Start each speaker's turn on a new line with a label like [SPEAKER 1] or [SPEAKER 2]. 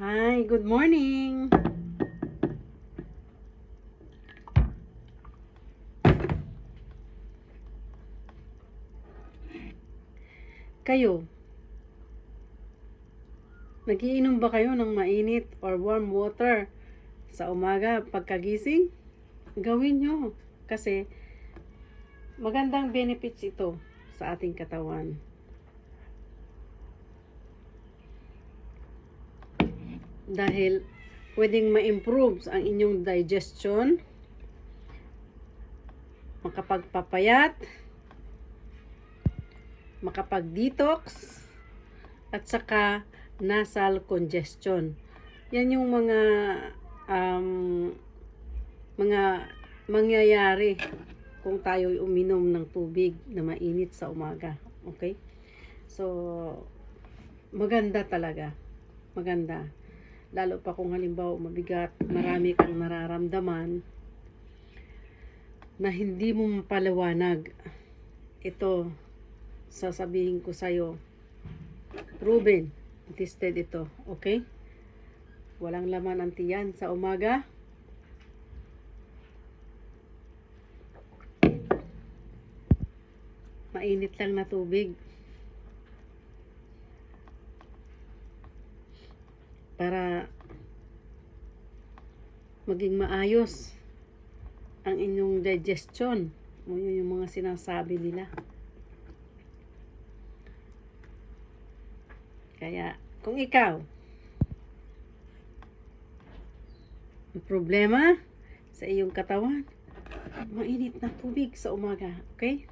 [SPEAKER 1] Hi, good morning. Kayo, nagiinom ba kayo ng mainit or warm water sa umaga pagkagising? Gawin nyo kasi magandang benefits ito sa ating katawan. Dahil pwedeng ma-improve ang inyong digestion, makapagpapayat, makapag-detox, at saka nasal congestion. Yan yung mga um, mga mangyayari kung tayo uminom ng tubig na mainit sa umaga. Okay? So, maganda talaga. Maganda lalo pa kung halimbawa mabigat, marami kang nararamdaman na hindi mo mapaliwanag. Ito, sasabihin ko sa'yo, proven, tested ito, okay? Walang laman ang tiyan sa umaga. Mainit lang na tubig. Para maging maayos ang inyong digestion. O yun yung mga sinasabi nila. Kaya, kung ikaw, may problema sa iyong katawan, mainit na tubig sa umaga, okay?